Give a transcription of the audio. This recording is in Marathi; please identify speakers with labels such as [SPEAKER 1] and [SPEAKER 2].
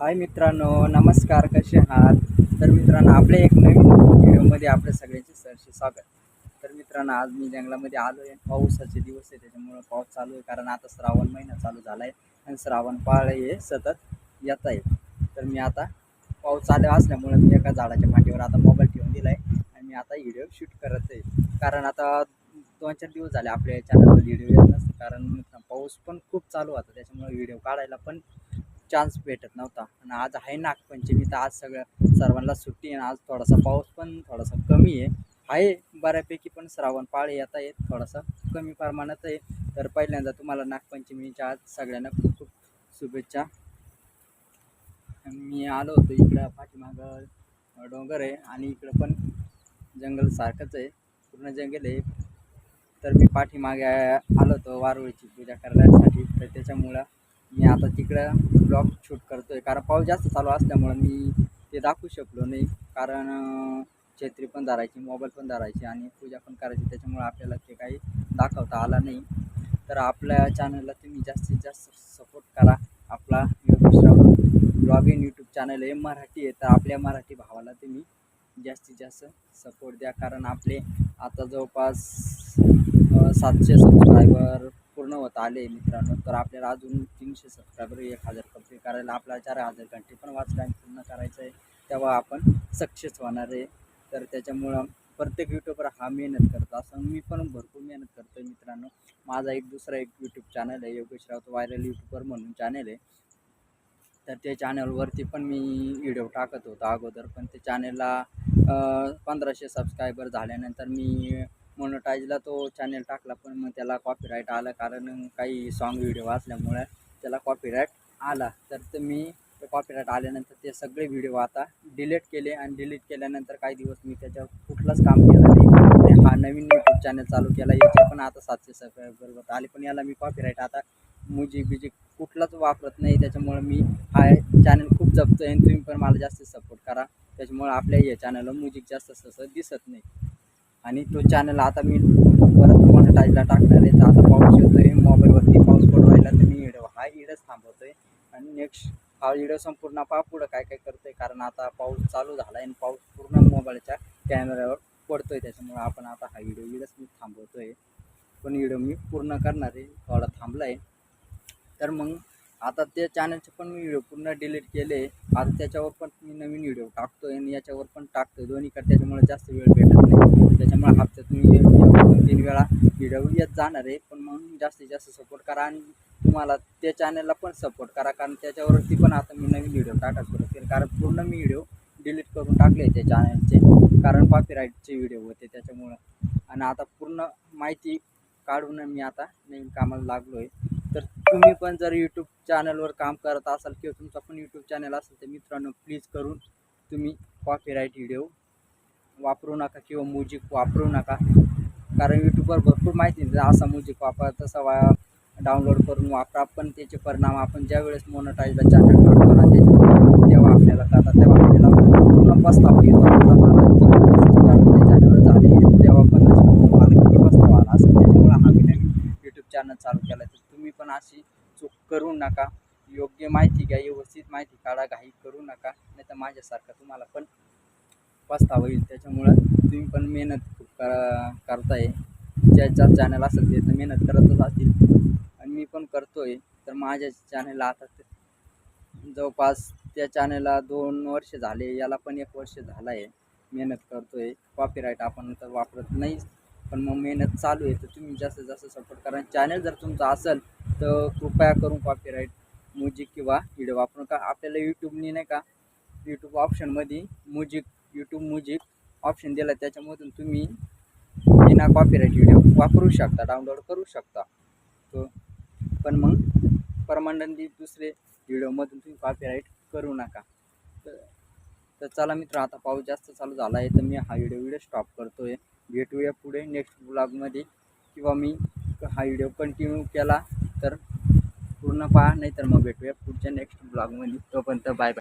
[SPEAKER 1] हाय मित्रांनो नमस्कार कसे आहात? तर मित्रांनो आपल्या एक नवीन व्हिडिओमध्ये आपल्या सगळ्यांचे सरसे स्वागत. तर मित्रांनो आज मी जंगलामध्ये आलो आहे पावसाचे दिवस आहे त्याच्यामुळं पाऊस चालू आहे कारण आता श्रावण महिना चालू झाला आहे आणि श्रावण पाळ हे सतत येत आहे. तर मी आता पाऊस चालू असल्यामुळे मी एका झाडाच्या मांडीवर आता मोबाईल ठेवून दिला आहे आणि मी आता व्हिडिओ शूट करत आहे. कारण आता दोन चार दिवस झाले आपल्या चॅनलवर व्हिडिओ येत नसते कारण पाऊस पण खूप चालू होता त्याच्यामुळे व्हिडिओ काढायला पण चान्स भेटत नव्हता. आणि आज आहे नागपंचमी तर आज सगळं सर्वांना सुट्टी आहे आणि आज थोडासा पाऊस पण थोडासा कमी आहे. आहे बऱ्यापैकी पण श्रावण पाळ येत थोडासा कमी प्रमाणात आहे. तर पहिल्यांदा तुम्हाला नागपंचमीच्या आज सगळ्यांना खूप खूप शुभेच्छा. मी आलो होतो इकडं पाठीमागं डोंगर आहे आणि इकडं पण जंगल सारखंच आहे पूर्ण जंगल आहे. तर मी पाठीमागे आलो होतो वारुळीची पूजा करण्यासाठी तर त्याच्यामुळं मी आता तिकडं ब्लॉग शूट करतो आहे कारण पाऊस जास्त चालू असल्यामुळं मी ते दाखवू शकलो नाही. कारण छत्री पण धरायची मोबाईल पण धरायची आणि पूजा पण करायची. त्याच्यामुळं आपल्याला ते काही दाखवता आला नाही. तर आपल्या चॅनलला तुम्ही जास्तीत जास्त सपोर्ट करा. आपला योगेशराव ब्लॉगिंग यूट्यूब चॅनल आहे मराठी आहे. तर आपल्या मराठी भावाला तुम्ही जास्तीत जास्त सपोर्ट द्या. कारण आपले आता जवळपास सातशे सबस्क्रायबर पूर्ण होत आले मित्रांनो तर आपल्याला अजून तीनशे सबस्क्रायबर एक हजार कंप्लीट करायला आपल्याला चार हजार घंटे पण वाचला आणि पूर्ण करायचं आहे तेव्हा आपण सक्सेस होणार आहे. तर त्याच्यामुळं प्रत्येक यूट्यूबर हा मेहनत करतो असं मी पण भरपूर मेहनत करतो आहे मित्रांनो. माझा एक दुसरा एक यूट्यूब चॅनल आहे योगेश राऊत व्हायरल यूट्यूबर म्हणून चॅनल आहे. तर त्या चॅनलवरती पण मी व्हिडिओ टाकत होतो अगोदर पण ते चॅनलला पंधराशे सबस्क्रायबर झाल्यानंतर मी मोनोटाईजला तो चॅनल टाकला पण मग त्याला कॉपीराईट आला. कारण काही सॉन्ग व्हिडिओ असल्यामुळे त्याला कॉपीराईट आला. तर ते मी ते कॉपीराईट आल्यानंतर ते सगळे व्हिडिओ आता डिलीट केले. आणि डिलीट केल्यानंतर काही दिवस मी त्याच्यावर कुठलंच काम केलं नाही. आणि हा नवीन यूट्यूब चॅनल चालू केला. याचे पण आता सातशे सबस्क्रायबर आले. पण याला मी कॉपीराईट आता म्युझिक बिजिक कुठलाच वापरत नाही. त्याच्यामुळं मी हा चॅनल खूप जपतो आहे आणि तुम्ही पण मला जास्त सपोर्ट करा. त्याच्यामुळं आपल्या या चॅनलला म्युझिक जास्त तसं दिसत नाही. आणि तो चॅनल आता मी परत मोनटाईजला टाकणार आहे. तर आता पाऊस येतो आहे मोबाईलवरती पाऊस पडू राहिला तर मी इडव हा इडच थांबवतो आहे आणि नेक्स्ट हा व्हिडिओ संपूर्ण पहा पुढं काय काय करतो आहे कारण आता पाऊस चालू झाला आहे आणि पाऊस पूर्ण मोबाईलच्या कॅमेऱ्यावर पडतो आहे त्याच्यामुळं आपण आता हा व्हिडिओ इडच मी थांबवतो आहे पण व्हिडिओ मी पूर्ण करणार आहे. थोडा थांबला आहे तर मग आता त्या चॅनलचे पण मी व्हिडिओ पूर्ण डिलीट केले. आता त्याच्यावर पण मी नवीन व्हिडिओ टाकतो आहे आणि याच्यावर पण टाकतो आहे दोन्हीकडे त्याच्यामुळे जास्त वेळ भेटत नाही. त्याच्यामुळे हप्त्यात मी दोन तीन वेळा व्हिडिओ येत जाणार आहे. पण म्हणून जास्तीत जास्त सपोर्ट करा आणि तुम्हाला त्या चॅनलला पण सपोर्ट करा. कारण त्याच्यावरती पण आता मी नवीन व्हिडिओ टाकायला सुरू केले कारण पूर्ण मी व्हिडिओ डिलीट करून टाकले त्या चॅनलचे कारण कॉपीराईटचे व्हिडिओ होते त्याच्यामुळं. आणि आता पूर्ण माहिती काढून मी आता नवीन कामाला लागलो आहे तर तुम्ही पण जर यूट्यूब चॅनलवर काम करत असाल किंवा तुमचा पण यूट्यूब चॅनल असेल तर मित्रांनो प्लीज करून तुम्ही कॉपीराईट व्हिडिओ वापरू नका किंवा म्युझिक वापरू नका. कारण यूट्यूबवर भरपूर माहिती नाही असा म्युझिक वापरा तसा वा डाउनलोड करून वापरा. पण त्याचे परिणाम आपण ज्या वेळेस मोनोटाईजला चॅनल टाकतो ना त्याचे तेव्हा आपल्याला कळतात. तेव्हा आपल्याला पूर्ण पस्तावा येतो आता मला त्या चॅनलवर झाले तेव्हा पण मला किती पस्तावा आला असं त्याच्यामुळे हा मी नवीन यूट्यूब चॅनल चालू केला तर तुम्ही पण अशी चूक करू नका. योग्य माहिती घ्या व्यवस्थित माहिती काढा घाई करू नका. नाही तर माझ्यासारखं तुम्हाला पण पस्तावा येईल. त्याच्यामुळं तुम्ही पण मेहनत खूप करा करताय. ज्या चॅनल असेल ते तर मेहनत करतच असतील. आणि मी पण करतोय. तर माझ्या चॅनलला आता जवळपास त्या चॅनलला दोन वर्ष झाले. याला पण एक वर्ष झालं आहे मेहनत करतोय. कॉपीराईट आपण तर वापरत नाही पण मग मेहनत चालू आहे तर तुम्ही जास्तीत जास्त सपोर्ट करा. चॅनल जर तुमचा असेल तर कृपया करून कॉपीराईट म्युझिक किंवा व्हिडिओ वापरू नका. आपल्याला यूट्यूबनी नाही का यूट्यूब ऑप्शनमध्ये म्युझिक यूट्यूब म्युझिक ऑप्शन दिला त्याच्यामधून तुम्ही बिना कॉपीराईट व्हिडिओ वापरू शकता डाउनलोड करू शकता. तो पण मग परमानंदी दुसरे व्हिडिओमधून तुम्ही कॉपीराईट करू नका. तर तर चला मित्र आता पाऊस जास्त चालू झाला आहे तर मी हा व्हिडिओ व्हिडिओ स्टॉप करतो आहे भेटूया पुढे नेक्स्ट ब्लॉगमध्ये किंवा मी हा व्हिडिओ कंटिन्यू केला तर पूर्ण पहा नाही तर मग भेटूया पुढच्या नेक्स्ट ब्लॉगमध्ये तोपर्यंत बाय बाय